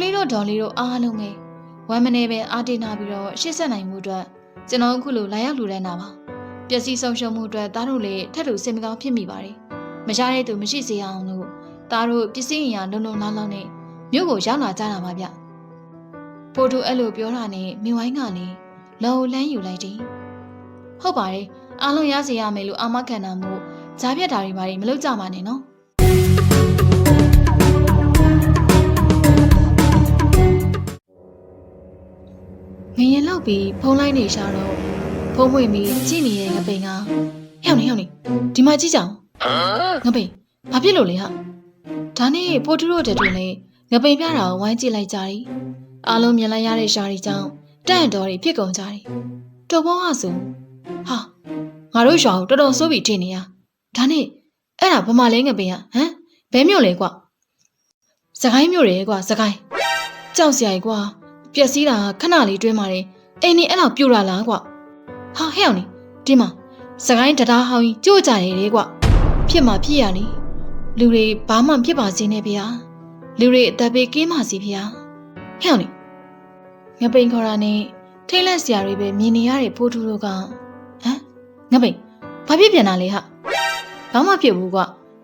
လေးတို့ဒေါ်လေးတို့အားလုံးပဲဝမ်းမနေပဲအားတင်းနာပြီးတော့ရှေ့ဆက်နိုင်မှုအတွက်ကျွန်တော်အခုလိုလာရောက်လူတဲ့နာပါပျက်စီးဆုံးရှုံးမှုအတွက်သားတို့လည်းထပ်တူစင်မကောင်းဖြစ်မိပါတယ်မရတဲ့သူမရှိစေရအောင်လို့သားတို့ပစ္စည်းအင်အားလုံလုံလောက်လောက်နဲ့မြို့ကိုရောက်လာကြတာပါဗျပို့တူအဲ့လိုပြောတာနဲ့မိဝိုင်းကလည်းလောလန်းယူလိုက်တယ်ဟုတ်ပါတယ်အားလုံးရစေရမယ်လို့အာမခံတာမို့ဈာပြတ်တာတွေဘာတွေမလုပ်ကြပါနဲ့နော် က်ပြီးဖုံးလိုက်နေရှာတော့ဖုံးဝင်ပြီးကြည့်နေတဲ့ငပိန်ကဟဲ့နေဟဲ့နေဒီမှာကြည့်ကြအောင်ငပိန်ဘာဖြစ်လို့လဲဟာဒါနဲ့ပိုတူတို့တဲ့တွင်လေငပိန်ပြတာကိုဝိုင်းကြည့်လိုက်ကြတယ်အားလုံးမြင်လိုက်ရတဲ့ရှားတွေကြောင့်တန့်တော်တွေဖြစ်ကုန်ကြတယ်တော်ဘောကဆိုဟာငါတို့ရွာကိုတော်တော်ဆိုးပြီးထင်နေရဒါနဲ့အဲ့ဒါဘာမှလဲငပိန်ကဟမ်ဘဲမြို့လဲကွစကိုင်းမြို့ရဲကွစကိုင်းကြောက်စရာကြီးကွာပျက်စီးတာခဏလေးတွင်းပါတယ် အိမ်နေအဲ့လောက်ပြိုတာလားကွဟာဟဲ့အောင်နေဒီမှာစကိုင်းတရားဟောင်းကြီးကြို့ကြရဲတဲ့ကွဖြစ်မှာဖြစ်ရလေလူတွေဘာမှဖြစ်ပါစေနဲ့ဗျာလူတွေအသက်ပေးကင်းပါစီဗျာဟဲ့အောင်နေငပိန်ခေါ်တာနဲ့ထိတ်လက်စရာတွေပဲမြင်နေရတဲ့ဖိုးထူးတို့ကဟမ်ငပိန်ဘာဖြစ်ပြန်တာလဲဟာဘာမှဖြစ်ဘူးကွ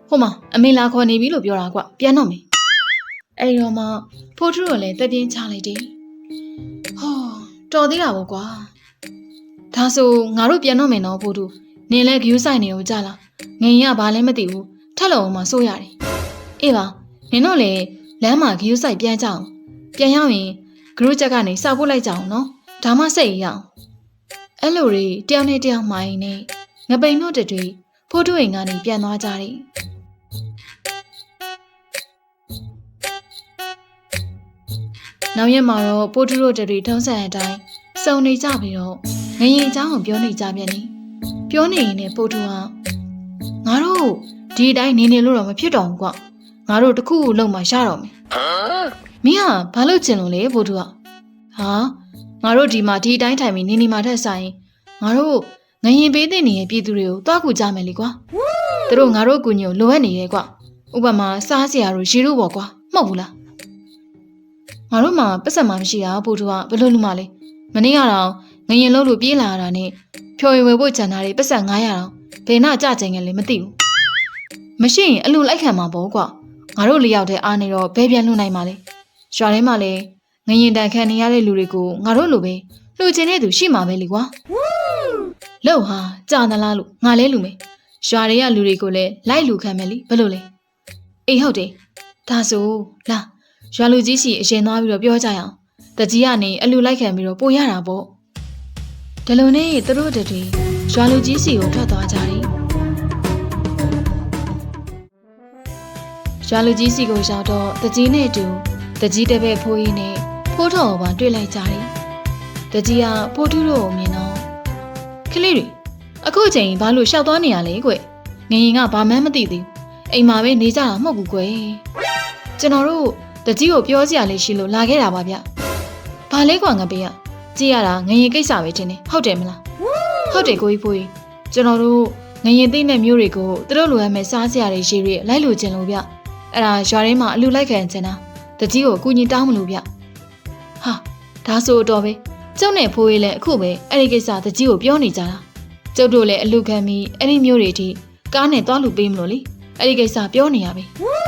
ဟိုမှာအမေလာခေါ်နေပြီလို့ပြောတာကွပြန်တော့မယ်အဲ့ဒီတော့မှဖိုးထူးကလည်းတက်ပြင်းချလိုက်တယ်ဟော တော်သေးတာပေါ့ကွာဒါဆိုငါတို့ပြန်တော့မယ်နော်ဖိုးတူနင်လဲဂယူးဆိုင်နေကိုကြလားငင်ရဘာလဲမသိဘူးထက်လုံအောင်မစိုးရတယ်အေးပါနင်တို့လေလမ်းမှာဂယူးဆိုင်ပြန်ကြအောင်ပြန်ရောက်ရင်ဂရုချက်ကနေစောက်ဖို့လိုက်ကြအောင်နော်ဒါမှစိတ်ရအောင်အဲ့လိုတွေတယောက်နဲ့တယောက်မိုင်းနေငပိန်တို့တတွေဖိုးတူအိမ်ကနေပြန်သွားကြတယ် နောက်ရက်မှာတော့ပိုထူရိုတရီထုံးစံအတိုင်းစုံနေကြပြီးတော့ငရင်ချောင်းကိုပြောနေကြပြန်နေပြောနေရင်လည်းပိုထူဟာငါတို့ဒီအတိုင်းနေနေလို့တော့မဖြစ်တော့ဘူးကွငါတို့တခုခုလုံမှရတော့မယ်မင်းဟာဘာလို့ကျင်လို့လဲပိုထူဟာဟာငါတို့ဒီမှာဒီအတိုင်းထိုင်ပြီးနေနေမှာထက်ဆိုင်ငါတို့ငရင်ပေးတဲ့နေရပြည်သူတွေကိုတွားကူကြမယ်လေကွာသူတို့ငါတို့အကူညိုလိုအပ်နေရဲကွာဥပမာစားစရာတို့ရေတို့ပေါ့ကွာမှောက်ဘူးလား ငါတို့မှပတ်စံမှမရှိတာပို့တူကဘယ်လိုလူမှလဲမနေ့ကတော့ငရင်လုံးလို့ပြေးလာရတာနဲ့ဖြော်ရည်ဝယ်ဖို့ကြံတာတွေပတ်စံ900တောင်ဘယ်နှကြကြင်ငယ်လဲမသိဘူးမရှိရင်အလူလိုက်ခံမှာပေါ့ကွာငါတို့လေးယောက်တည်းအားနေတော့ဘယ်ပြန်လွှတ်နိုင်မှာလဲရွာထဲမှာလည်းငရင်တန်ခံနေရတဲ့လူတွေကိုငါတို့လိုပဲလှူချင်တဲ့သူရှိမှာပဲလေကွာလို့ဟာကြာသလားလို့ငါလဲလူမယ်ရွာတွေကလူတွေကိုလည်းလိုက်လူခံမယ်လीဘယ်လိုလဲအေးဟုတ်တယ်ဒါဆိုလာ ရွာလူကြီးစီအရင်သွားပြီးတော့ပြောကြရအောင်တကြီးကနေအလူလိုက်ခံပြီးတော့ပို့ရတာပေါ့ဒီလိုနဲ့သူတို့တည်းရွာလူကြီးစီကိုထွက်သွားကြတယ်ရွာလူကြီးစီကိုရောက်တော့တကြီးနဲ့အတူတကြီးတပည့်ဖိုးကြီးနဲ့ဖိုးတော်ကိုပါတွေ့လိုက်ကြတယ်တကြီးကဖိုးထူးတို့ကိုမြင်တော့ခလေးတွေအခုအချိန်ဘာလို့ရှောက်သွားနေရလဲကွငရင်ကဘာမှန်းမသိသေးဘူးအိမ်မှာပဲနေကြတာမဟုတ်ဘူးကွကျွန်တော်တို့ တကြီးကိုပြောစရာလေးရှိလို့လာခဲ့တာပါဗျ။ဘာလဲကွာငပေးရကြည့်ရတာငရင်ကိစ္စပဲတင်နေဟုတ်တယ်မလား။ဟုတ်တယ်ကိုကြီးဖိုးကြီးကျွန်တော်တို့ငရင်သိတဲ့မျိုးတွေကိုသူတို့လိုရမယ်စားစရာတွေရှိတွေလိုက်လို့ကျင်လို့ဗျ။အဲ့ဒါရွာထဲမှာအလူလိုက်ခံကျင်တာတကြီးကိုအကူကြီးတောင်းမလို့ဗျ။ဟာဒါဆိုတော့ပဲကျုပ်နဲ့ဖိုးကြီးလည်းအခုပဲအဲ့ဒီကိစ္စတကြီးကိုပြောနေကြတာ။ကျုပ်တို့လည်းအလူခံပြီးအဲ့ဒီမျိုးတွေထိကားနဲ့သွားလူပေးမလို့လေ။အဲ့ဒီကိစ္စပြောနေရပြီ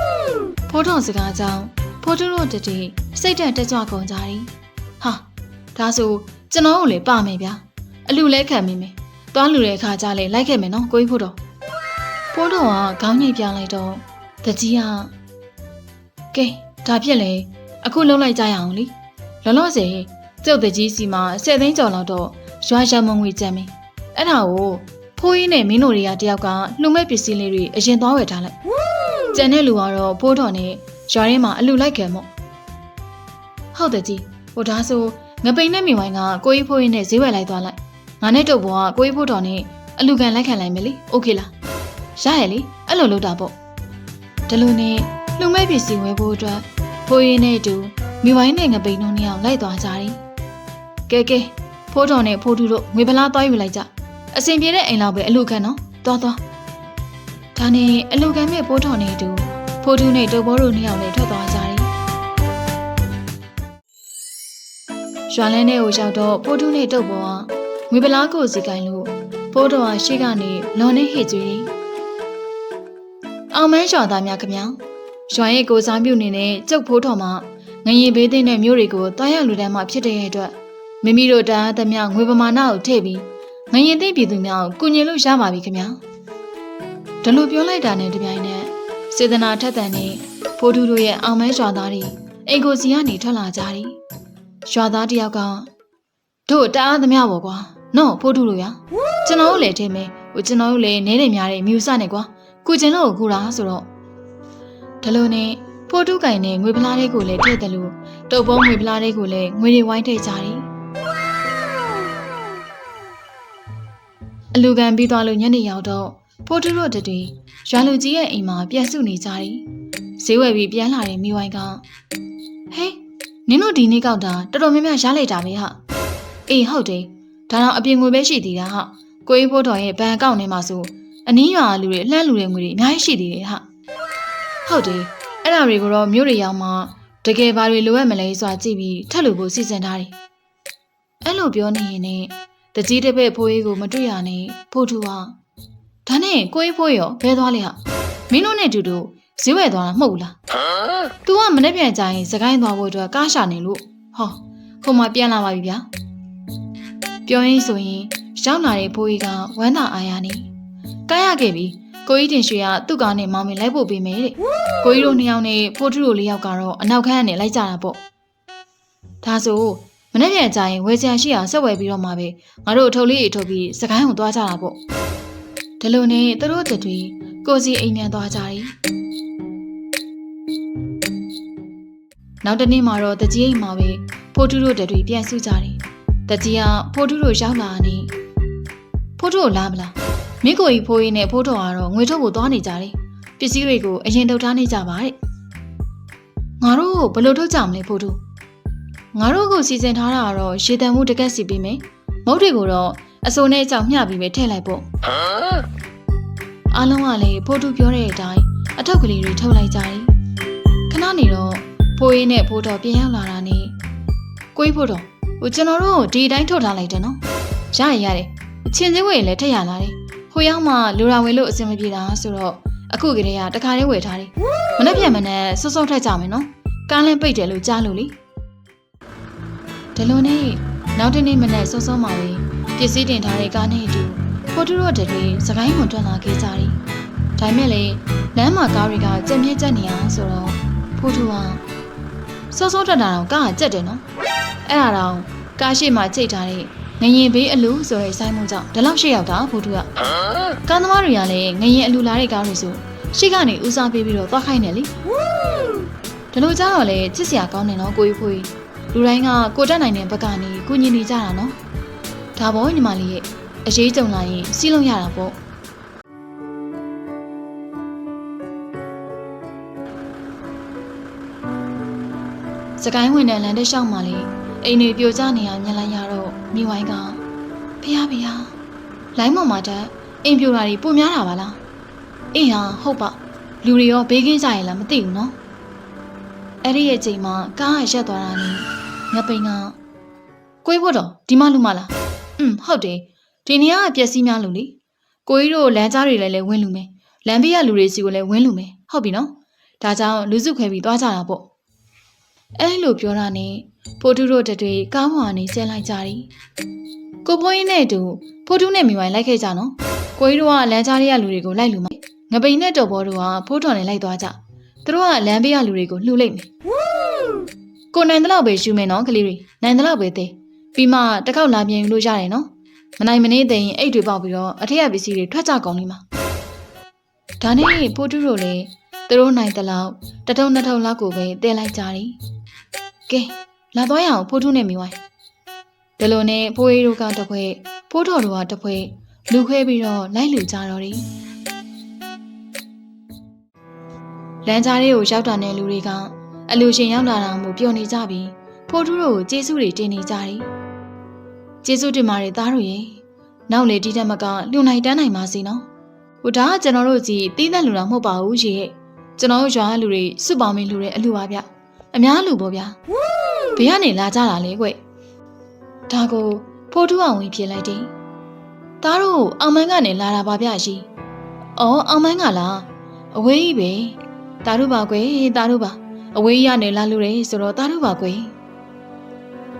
။ဖိုးထုံစကားကြောင့် ဖိုးတူတို့တတိစိတ်တက်တက်ကြွကုန်ကြတယ်။ဟာဒါဆိုကျွန်တော်တို့လည်းပါမယ်ဗျာ။အလူလဲခံမိမယ်။သွားလူတဲ့အခါကျလဲလိုက်ခဲ့မယ်နော်ကိုကြီးဖို့တော့။ဖိုးတော်ကခေါင်းညိတ်ပြလိုက်တော့တကြီးကကဲဒါဖြစ်လေအခုလုံးလိုက်ကြရအောင်လीလောလောဆယ်ကျုပ်တကြီးစီမှာ၁၀သိန်းကျော်လောက်တော့ရွာရမငွေကြမ်းမယ်။အဲ့ဒါကိုဖိုးကြီးနဲ့မင်းတို့တွေကတယောက်ကလှူမဲ့ပစ္စည်းလေးတွေအရင်သွားဝယ်ထားလိုက်။ကျန်တဲ့လူကတော့ဖိုးတော်နဲ့ ရွာထဲမှာအလူလိုက်ခံမို့ဟုတ်တယ်ကြီးဟိုဒါဆိုငပိန်နဲ့မိဝိုင်းကကိုကြီးဖိုးရင်းနဲ့ဈေးဝယ်လိုက်သွားလိုက်ငါနဲ့တုတ်ဘောကကိုကြီးဖိုးတော်နဲ့အလူခံလိုက်ခံလိုက်မယ်လေโอเคလားရရဲ့လေအဲ့လိုလုပ်တာပေါ့ဒီလိုနဲ့လှုံမဲ့ပစ္စည်းဝယ်ဖို့အတွက်ဖိုးရင်းနဲ့အတူမိဝိုင်းနဲ့ငပိန်တို့နှစ်ယောက်လိုက်သွားကြတယ်ကဲကဲဖိုးတော်နဲ့ဖိုးထူးတို့ငွေပလားသွားယူလိုက်ကြအစင်ပြေတဲ့အိမ်လောက်ပဲအလူခံနော်သွားသွားဒါနဲ့အလူခံမဲ့ဖိုးတော်နဲ့အတူ ဖိုးထူးနဲ့တုပ်ဘောတို့နှစ်ယောက်လည်းထွက်သွားကြတယ်ရွာလန်းထဲကိုရောက်တော့ဖိုးထုနဲ့တုတ်ပေါ်ကငွေပလားကိုစီကိုင်းလို့ဖိုးတော်ဟာရှေ့ကနေလွန်နေဟစ်ကြွေးအောင်မန်းရွာသားများခင်ဗျာရွာရဲ့ကိုစားပြုနေတဲ့ကျုပ်ဖိုးတော်မှာငရင်ဘေးသိတဲ့မျိုးတွေကိုတွားရလူတန်းမှဖြစ်တဲ့အတွက်မိမိတို့တန်းသမျှငွေပမာဏကိုထည့်ပြီးငရင်သိပြည်သူများကိုကုညီလို့ရပါပြီခင်ဗျာဒါလိုပြောလိုက်တာနဲ့တပြိုင်နက် စေတနာထက်သန်နေဖိုးထုတို့ရဲ့အောင်မန်းရွာသားတွေအိမ်ကိုစီကနေထွက်လာကြတယ်ရွာသားတယောက်ကတို့တအားသမျှပေါ့ကွာနော်ဖိုးထုတို့ရကျွန်တော်တို့လည်းထင်မယ်ဟိုကျွန်တော်တို့လည်းနဲတယ်များတယ်မြူစနဲ့ကွာကုကျင်လို့ကူတာဆိုတော့ဒါလိုနဲ့ဖိုးထုကင်နဲ့ငွေပလားလေးကိုလည်းထည့်တယ်လို့တုပ်ပုံးငွေပလားလေးကိုလည်းငွေတွေဝိုင်းထည့်ကြတယ်အလူကန်ပြီးသွားလို့ညနေရောက်တော့ ဖိုးထုတို့တတွေရွာလူကြီးရဲ့အိမ်မှာပြန်စုနေကြတယ်ဈေးဝယ်ပြီးပြန်လာတဲ့မိဝိုင်းကဟေးနင်တို့ဒီနေ့ကောက်တာတော်တော်များများရလိုက်တာပဲဟာအေးဟုတ်တယ်ဒါတော့အပြင်ငွေပဲရှိသေးတာဟာကိုအေးဖိုးတော်ရဲ့ဘဏ်အကောင့်ထဲမှာဆိုအနည်းရွာလူတွေလှမ်းလူတဲ့ငွေတွေအများကြီးရှိသေးတယ်ဟာဟုတ်တယ်အဲ့ဒါတွေကိုတော့မြို့တွေရောက်မှတကယ်ဘာတွေလိုအပ်မလဲဆိုတာကြည့်ပြီးထပ်လို့ဖို့စီစဉ်ထားတယ်အဲ့လိုပြောနေရင်လည်းတကြီးတစ်ဖက်ဖိုးကြီးကိုမတွေ့ရနဲ့ဖိုးထူဟာ ဒါနဲ့ကိုအေးဖိုးရောဘဲသွားလေဟာမင်းတို့နဲ့အတူတူဈေးဝယ်သွားတာမဟုတ်ဘူးလား။ तू ကမနေ့ပြန်ကြရင်စကိုင်းသွားဖို့အတွက်ကားရှာနေလို့ဟောဟိုမှာပြန်လာပါပြီဗျာ။ပြောရင်းဆိုရင်ရောက်လာတဲ့ဖိုးကြီးကဝမ်းသာအားရနေ။ကားရခဲ့ပြီ။ကိုကြီးတင်ရွှေကသူ့ကားနဲ့မောင်းမလိုက်ဖို့ပေးမယ်တဲ့။ကိုကြီးတို့နှစ်ယောက်နဲ့ဖိုးထူတို့လေးယောက်ကတော့အနောက်ခန်းကနေလိုက်ကြတာပေါ့။ဒါဆိုမနေ့ပြန်ကြရင်ဝယ်ချင်ရှိအောင်ဆက်ဝယ်ပြီးတော့မှပဲငါတို့အထုပ်လေးတွေထုတ်ပြီးစကိုင်းကိုသွားကြတာပေါ့။ ဒါလိုနဲ့သူတို့တတွေကိုစီအိမ်မြန်သွားကြတယ်။နောက်တနေ့မှာတော့တကြီးအိမ်မှာပဲဖိုးထုတို့တတွေပြန်စုကြတယ်။တကြီးကဖိုးထုတို့ရောက်လာနေဖိုးထုကိုလာမလား။မိကိုကြီးဖိုးကြီးနဲ့ဖိုးတော်ကတော့ငွေထုတ်ဖို့သွားနေကြတယ်။ပစ္စည်းတွေကိုအရင်ထုတ်ထားနေကြပါတဲ့။ငါတို့ဘယ်လိုထုတ်ကြမလဲဖိုးထု။ငါတို့ကိုစီစဉ်ထားတာကတော့ရေတံမှုတကက်စီပေးမယ်။မုတ်တွေကိုတော့ အစိုးနဲ့အကြောင်မျှပြီးပဲထည့်လိုက်ပေါ့။အားလုံးကလည်းဖိုးထုပြောတဲ့အတိုင်းအထောက်ကလေးတွေထုတ်လိုက်ကြတယ်။ခဏနေတော့ဖိုးရေးနဲ့ဖိုးတော်ပြန်ရောက်လာတာနဲ့ကိုကြီးဖိုးတော်ဟိုကျွန်တော်တို့ဒီအတိုင်းထုတ်ထားလိုက်တယ်နော်ရရရတယ်အချင်းချင်းဝယ်လည်းထက်ရလာတယ်ဟိုရောက်မှလူရာဝယ်လို့အဆင်မပြေတာဆိုတော့အခုကလေးကတခါလေးဝယ်ထားတယ်မနေ့ပြန်မနဲ့စောစောထက်ကြမယ်နော်ကားလင်းပိတ်တယ်လို့ကြားလို့လေဒီလိုနဲ့နောက်တနေ့မနေ့စောစောမှပဲ ပစ္စည်းတင်ထားတဲ့ကားနဲ့အတူဖိုးတူတို့တွေစကိုင်းဝင်ထွက်လာခဲ့ကြတယ်ဒါပေမဲ့လေလမ်းမှာကားတွေကကြက်မြဲကြက်နေအောင်ဆိုတော့ဖိုးတူကစောစောတက်တာတော့ကားကကြက်တယ်နော်အဲ့ဒါတော့ကားရှိမှကြိတ်ထားတဲ့ငရင်ဘေးအလူဆိုတဲ့ဆိုင်မှုကြောင့်ဒီလောက်ရှိရောက်တာဖိုးသူကကားသမားတွေကလည်းငရင်အလူလာတဲ့ကားတွေဆိုရှေ့ကနေဦးစားပေးပြီးတော့သွားခိုင်းတယ်လေဒီလိုကြတော့လေချစ်စရာကောင်းတယ်နော်ကိုကြီးဖွေးလူတိုင်းကကိုတက်နိုင်တဲ့ဘက်ကနေကိုညင်နေကြတာနော် ဒါပေါ်ညီမလေးရဲ့အရေးကြုံလာရင်စီးလုံးရတာပေါ့စကိုင်းဝင်တဲ့လမ်းတစ်လျှောက်မှာလေအိမ်တွေပြိုကျနေအောင်ညလိုက်ရတော့မိဝိုင်းကဖះဖះလိုင်းပေါ်မှာတက်အိမ်ပြိုတာတွေပုံများတာပါလားအေးဟာဟုတ်ပါလူတွေရောဘေးကင်းကြရင်လားမသိဘူးနော်အဲ့ဒီရဲ့ချိန်မှာကားကရက်သွားတာနဲ့ငပိန်ကကိုကြီးဖို့တော့ဒီမလူမလား อืมဟုတ်တယ်ဒီနေရာကပျက်စီးများလို့လေကိုကြီးတို့လမ်းကြားတွေလည်းလည်းဝင်းလူမယ်လမ်းဘေးကလူတွေစီကိုလည်းဝင်းလူမယ်ဟုတ်ပြီနော်ဒါကြောင့်လူစုခွဲပြီးသွားကြတာပေါ့အဲ့လိုပြောတာနဲ့ဖိုးတူတို့တတွေကားပေါ်ကနေဆင်းလိုက်ကြတယ်။ကိုဖိုးရင်နဲ့အတူဖိုးတူနဲ့မိဝိုင်းလိုက်ခဲ့ကြနော်။ကိုကြီးတို့ကလမ်းကြားတွေကလူတွေကိုလိုက်လူမယ်။ငပိန်နဲ့တော်ဘောတို့ကဖိုးတော်နဲ့လိုက်သွားကြ။သူတို့ကလမ်းဘေးကလူတွေကိုလှူလိုက်မယ်။ကိုနိုင်တဲ့လောက်ပဲရှူမယ်နော်ကလေးတွေ။နိုင်တဲ့လောက်ပဲသေး။ ပြီးမှတစ်ခေါက်လာပြန်ယူလို့ရတယ်နော်။မနိုင်မနေသိရင်အိတ်တွေပေါက်ပြီးတော့အထက်ကပစ္စည်းတွေထွက်ကြကုန်လိမ့်မှာ။ဒါနဲ့ဖိုးတူတို့လည်းသူတို့နိုင်တဲ့လောက်တစ်ထုံနှစ်ထုံလောက်ကိုပဲတဲလိုက်ကြတယ်။ကဲလာသွားရအောင်ဖိုးထုနဲ့မိဝိုင်းဒီလိုနဲ့ဖိုးရီတို့ကတစ်ခွဲဖိုးတော်တို့ကတစ်ခွဲလူခွဲပြီးတော့လိုက်လူကြတော့တယ်လမ်းကြားလေးကိုရောက်တာနဲ့လူတွေကအလူရှင်ရောက်လာတာမို့ပျော်နေကြပြီးဖိုးထုတို့ကိုကျေးဇူးတွေတင်နေကြတယ် ကျေးဇူးတင်ပါတယ်သားတို့ရေနောက်လေဒီတက်မကလူနိုင်တန်းနိုင်ပါစေနော်ဟိုဒါကကျွန်တော်တို့ကြီးတီးသက်လူတော့မဟုတ်ပါဘူးရေကျွန်တော်တို့ရွာကလူတွေစုပေါင်းပြီးလူတွေအလူပါဗျအများလူပေါ့ဗျာဘေးကနေလာကြတာလေကွဒါကိုဖိုးတူအောင်ဝင်ဖြစ်လိုက်တယ်သားတို့အောင်မန်းကနေလာတာပါဗျရှိအော်အောင်မန်းကလားအဝေးကြီးပဲသားတို့ပါကွယ်သားတို့ပါအဝေးကြီးကနေလာလို့ရဆိုတော့သားတို့ပါကွယ်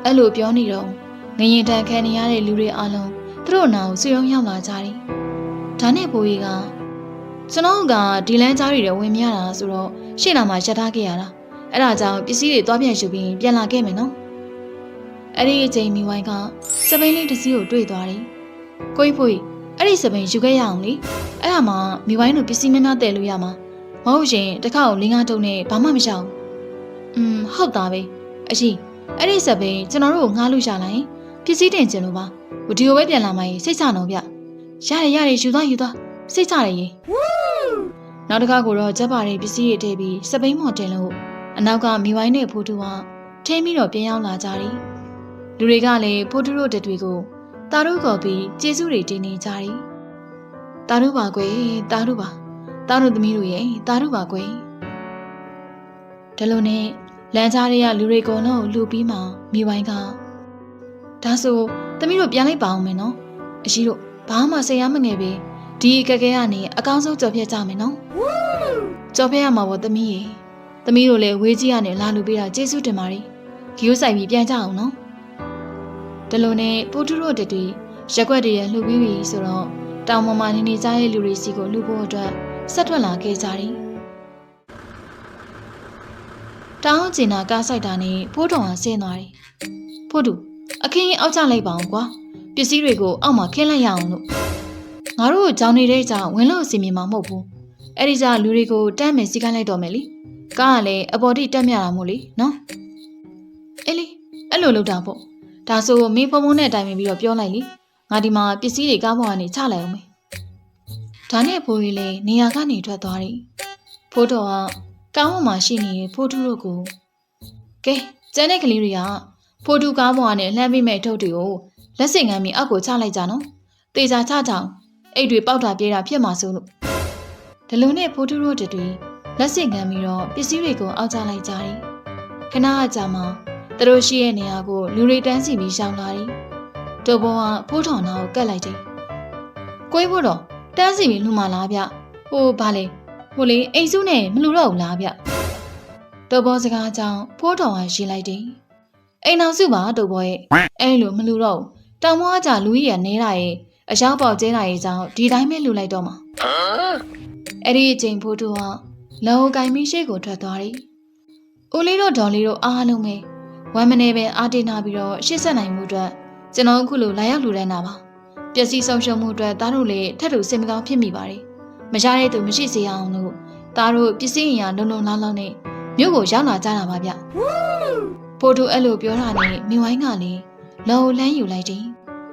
အဲ့လိုပြောနေတော့ ငရင်တန်ခံနေရတဲ့လူတွေအလုံးသူတို့နာကိုဆွေရုံရောက်လာကြတယ်ဒါနဲ့ဘိုးကြီးကကျွန်တော်ကဒီလန်းကြားတွေဝင်မရတာဆိုတော့ရှေ့လာမှာရှက်ထားခဲ့ရတာအဲ့ဒါကြောင့်ပစ္စည်းတွေသွားပြန်ယူပြီးပြန်လာခဲ့မယ်နော်အဲ့ဒီအချိန်မိဝိုင်းကစပိန်လေးတစ်စီးကိုတွေ့သွားတယ်ကိုကြီးဖိုးကြီးအဲ့ဒီစပိန်ယူခဲ့ရအောင်လေအဲ့ဒါမှမိဝိုင်းတို့ပစ္စည်းများများတည်လို့ရမှာမဟုတ်ရင်တစ်ခါကိုလင်းကားတုံးနဲ့ဘာမှမရှောင်อืมဟုတ်သားပဲအရှိအဲ့ဒီစပိန်ကျွန်တော်တို့ကိုငှားလို့ရလိုက် ပစ္စည်းတင်ကျင်လို့ပါဗီဒီယိုပဲပြန်လာမှရင်စိတ်ချတော့ဗျရတယ်ရတယ်ယူသွားယူသွားစိတ်ချတယ်ရေနောက်တစ်ခါကိုတော့ချက်ပါတဲ့ပစ္စည်းတွေထည့်ပြီးစပိန်မော်တင်လို့အနောက်ကမိဝိုင်းနဲ့ဖိုးတူကထင်းပြီးတော့ပြန်ရောက်လာကြတယ်လူတွေကလည်းဖိုးတူတို့တတွေကိုတာတို့ကော်ပြီးကျေးဇူးတွေတင်နေကြတယ်တာတို့ပါကွယ်တာတို့ပါတာတို့သမီးတို့ရဲ့တာတို့ပါကွယ်ဒါလိုနဲ့လမ်းကြားတွေကလူတွေကုန်လုံးလှူပြီးမှမိဝိုင်းက ဒါဆိုသမီးတို့ပြန်လိုက်ပါအောင်မယ်နော်အရှိတို့ဘာမှစိတ်ရမငယ်ပဲဒီအကကဲကနေအကောင်းဆုံးကြော်ဖြတ်ကြမယ်နော်ကြော်ဖြတ်ရမှာပေါ့သမီးရေသမီးတို့လည်းဝေးကြီးကနေလာလူပေးတာကျေးဇူးတင်ပါတယ်ဂီယိုဆိုင်ပြီးပြန်ကြအောင်နော်ဒါလိုနဲ့ပိုတူတို့တတွေရက်ွက်တွေရလှူပြီးပြီဆိုတော့တောင်ပေါ်မှာနေနေကြတဲ့လူတွေစီကိုလှူဖို့အတွက်ဆက်ထွက်လာခဲ့ကြတယ်တောင်းကျင်နာကားဆိုင်တာနဲ့ဖိုးတော်ဟာဆင်းသွားတယ်ဖိုးတူ အခင်းအောက်ကျလိုက်ပါအောင်ကွာပစ္စည်းတွေကိုအောက်မှာခင်းလိုက်ရအောင်လို့ငါတို့ကြောင်နေတဲ့ကြောင်ဝင်လို့အစီမြင်မှာမဟုတ်ဘူးအဲ့ဒီကြလူတွေကိုတမ်းမယ်စီခိုင်းလိုက်တော့မယ်လीကားကလည်းအပေါ်တိတက်မြတာမို့လေနော်အေးလေအဲ့လိုလုပ်တာပေါ့ဒါဆိုမင်းဖုံဖုံနဲ့တိုင်ပင်ပြီးတော့ပြောလိုက်လीငါဒီမှာပစ္စည်းတွေကားပေါ်ကနေချလိုက်အောင်မယ်ဒါနဲ့ဖိုးရီလည်းနေရာကနေထွက်သွားတယ်ဖိုးတော်ကကောင်းပေါ်မှာရှိနေတဲ့ဖိုးထူးတို့ကိုကဲကျန်တဲ့ကလေးတွေက ဖိုးတူကားပေါ်ကနေလှမ်းပြီးမဲ့ထုတ်တွေကိုလက်စင်ကမ်းပြီးအောက်ကိုချလိုက်ကြနော်တေချာချချောင်းအိတ်တွေပေါက်တာပြေးတာဖြစ်မှာစိုးလို့ဒလုံနဲ့ဖိုးတူတို့တွေလက်စင်ကမ်းပြီးတော့ပစ္စည်းတွေကိုအောက်ချလိုက်ကြတယ်ခဏအကြာမှသူတို့ရှိတဲ့နေရာကိုလူတွေတန်းစီပြီးရှောင်လာတယ်တိုးဘောကဖိုးထောင်နာကိုကတ်လိုက်တယ်ကိုကြီးဖို့တော့တန်းစီပြီးလှူမလားဗျဟိုဘာလဲဟိုလေအိမ်စုနဲ့မလှူတော့ဘူးလားဗျတိုးဘောစကားကြောင့်ဖိုးထောင်ကရေးလိုက်တယ် အိမ်အောင်စုပါတုတ်ဘောရဲ့အဲ့လိုမလူတော့ဘူးတောင်မောကကြလူကြီးရနေတာရဲ့အရောက်ပေါက်ကျဲတာရဲ့ကြောင့်ဒီတိုင်းပဲလူလိုက်တော့မှာအဲ့ဒီအချိန်ဖိုးတူကလောကင်မီရှိကိုထွက်သွားတယ်ဦးလေးတို့ဒေါ်လေးတို့အားလုံးပဲဝမ်းမနေပဲအာတင်နာပြီးတော့ရှေ့ဆက်နိုင်မှုအတွက်ကျွန်တော်အခုလိုလာရောက်လူတန်းတာပါပျက်စီးဆုံးရှုံးမှုအတွက်သားတို့လည်းထပ်တူစင်မကောင်းဖြစ်မိပါတယ်မရတဲ့သူမရှိစေအောင်လို့သားတို့ပစ္စည်းအရာလုံလုံလောက်လောက်နဲ့မြို့ကိုရောက်လာကြတာပါဗျ ဖိုတိုအဲ့လိုပြောတာနဲ့မြဝိုင်းကလည်းလော်လန်းယူလိုက်တယ်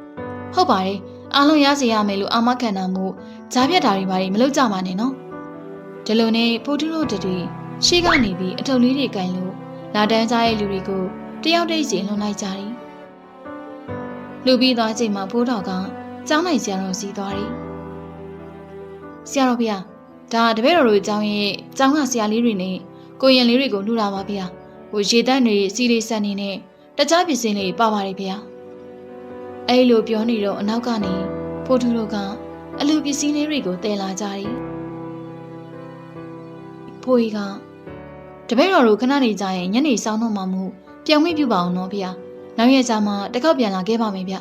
။ဟုတ်ပါတယ်အားလုံးရစေရမယ်လို့အာမခံတာမို့ဂျားပြတ်တာတွေဘာတွေမလုပ်ကြပါနဲ့နော်။ဒီလိုနဲ့ဖိုတိုတို့တူရှေ့ကနေပြီးအထုပ်လေးတွေကင်လို့လာတန်းကြတဲ့လူတွေကိုတယောက်တည်းစီလွန်လိုက်ကြတယ်။လူပြီးသွားချိန်မှာဖိုးတော်ကကျောင်းနိုင်ဆရာတော်စီသွားတယ်။ဆရာတော်ဖေ။ဒါတပည့်တော်တို့ကျောင်းရဲ့ကျောင်းကဆရာလေးတွေနဲ့ကိုရင်လေးတွေကိုလှူတာပါဗျာ။ ဟိုရေတန်းတွေစီလေးဆန်နေနဲ့တခြားပစ္စည်းလေးပါပါတယ်ဗျာအဲ့လိုပြောနေတော့အနောက်ကနေဖိုးထူးတို့ကအလူပစ္စည်းလေးတွေကိုတည်လာကြတယ်ဖိုးကြီးကတပည့်တော်တို့ခဏနေကြရင်ညနေစောင်းတော့မှမူပြောင်းမိပြပါအောင်နော်ဗျာနောက်ရက်ကျမှတစ်ခေါက်ပြန်လာခဲ့ပါမယ်ဗျ